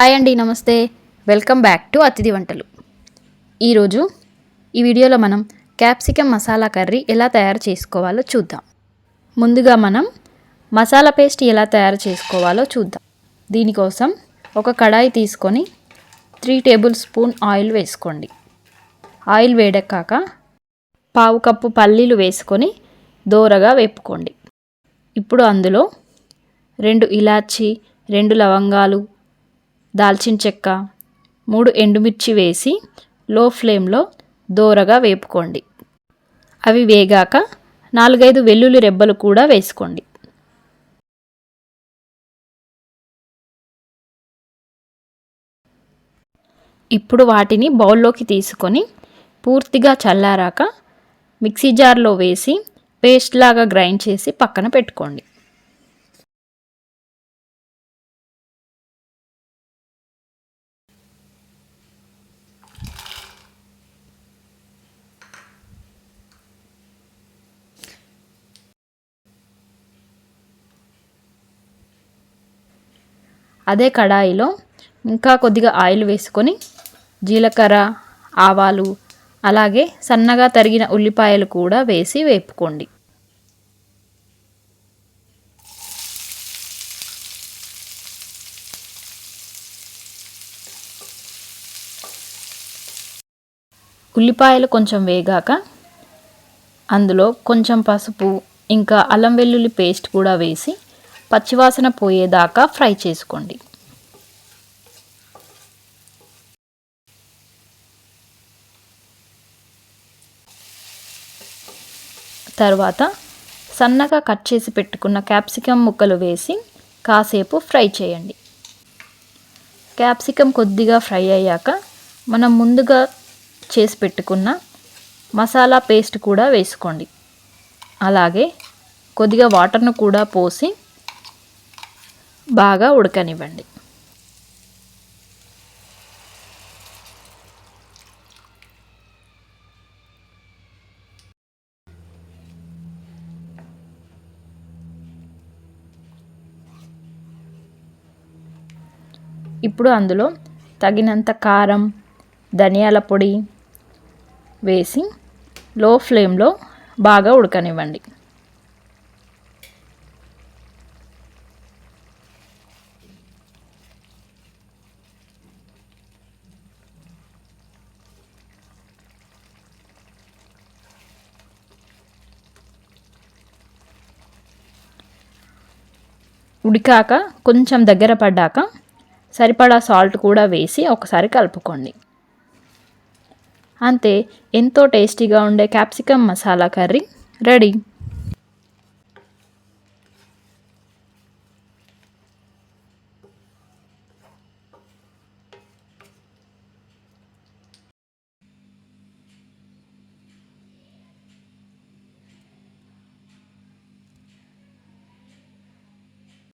Hi అండి నమస్తే. Welcome back to అతిథి వంటలు. ఈరోజు ఈ వీడియోలో మనం క్యాప్సికమ్ మసాలా కర్రీ ఎలా తయారు చేసుకోవాలో చూద్దాం. ముందుగా మనం మసాలా పేస్ట్ ఎలా తయారు చేసుకోవాలో చూద్దాం. దీనికోసం ఒక కడాయి తీసుకొని త్రీ టేబుల్ స్పూన్ ఆయిల్ వేసుకోండి. ఆయిల్ వేడెక్కాక పావు కప్పు పల్లీలు వేసుకొని దోరగా వేపుకోండి. ఇప్పుడు అందులో రెండు ఇలాచి రెండు లవంగాలు దాల్చిన చెక్క మూడు ఎండుమిర్చి వేసి లో ఫ్లేమ్లో దోరగా వేపుకోండి. అవి వేగాక నాలుగైదు వెల్లుల్లి రెబ్బలు కూడా వేసుకోండి. ఇప్పుడు వాటిని బౌల్లోకి తీసుకొని పూర్తిగా చల్లారాక మిక్సీ జార్లో వేసి పేస్ట్ లాగా గ్రైండ్ చేసి పక్కన పెట్టుకోండి. అదే కడాయిలో ఇంకా కొద్దిగా ఆయిల్ వేసుకొని జీలకర్ర ఆవాలు అలాగే సన్నగా తరిగిన ఉల్లిపాయలు కూడా వేసి వేపుకోండి. ఉల్లిపాయలు కొంచెం వేగాక అందులో కొంచెం పసుపు ఇంకా అల్లం వెల్లుల్లి పేస్ట్ కూడా వేసి పచ్చివాసన పోయేదాకా ఫ్రై చేసుకోండి. తర్వాత సన్నగా కట్ చేసి పెట్టుకున్న క్యాప్సికమ్ ముక్కలు వేసి కాసేపు ఫ్రై చేయండి. క్యాప్సికమ్ కొద్దిగా ఫ్రై అయ్యాక మనం ముందుగా చేసి పెట్టుకున్న మసాలా పేస్ట్ కూడా వేసుకోండి. అలాగే కొద్దిగా వాటర్ను కూడా పోసి బాగా ఉడకనివ్వండి. ఇప్పుడు అందులో తగినంత కారం ధనియాల పొడి వేసి లో ఫ్లేమ్లో బాగా ఉడకనివ్వండి. ఉడికాక కొంచెం దగ్గర పడ్డాక సరిపడా సాల్ట్ కూడా వేసి ఒకసారి కలుపుకోండి. అంతే ఎంతో టేస్టీగా ఉండే క్యాప్సికమ్ మసాలా కర్రీ రెడీ.